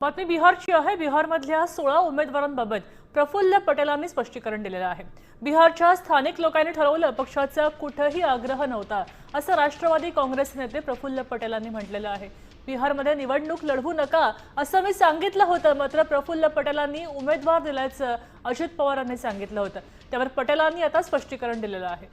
बातमी बिहारची आहे. बिहारमधल्या सोळा उमेदवारांबाबत प्रफुल्ल पटेलांनी स्पष्टीकरण दिलेलं आहे. बिहारच्या स्थानिक लोकांनी ठरवलं पक्षाचा कुठंही आग्रह नव्हता असं राष्ट्रवादी काँग्रेस नेते प्रफुल्ल पटेलांनी म्हटलेलं आहे. बिहारमध्ये निवडणूक लढवू नका असं मी सांगितलं होतं मात्र प्रफुल्ल पटेलांनी उमेदवार दिल्याचं अजित पवारांनी सांगितलं होतं. त्यावर पटेलांनी आता स्पष्टीकरण दिलेलं आहे.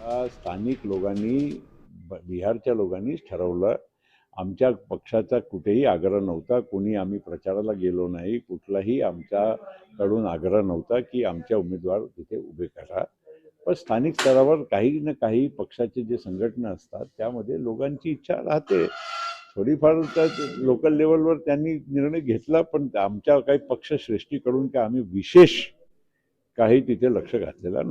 स्थानिक लोकांनी बिहारच्या लोकांनीच ठरवलं आमच्या पक्षाचा कुठेही आग्रह नव्हता कोणी आम्ही प्रचाराला गेलो नाही कुठलाही आमच्याकडून आग्रह नव्हता की आमच्या उमेदवार तिथे उभे करा. पण स्थानिक स्तरावर काही ना काही पक्षाचे जे संघटना असतात त्यामध्ये लोकांची इच्छा राहते. थोडीफार तर लोकल लेवलवर त्यांनी निर्णय घेतला पण आमच्या काही पक्षश्रेष्ठीकडून का आम्ही विशेष काही तिथे लक्ष घातलेलं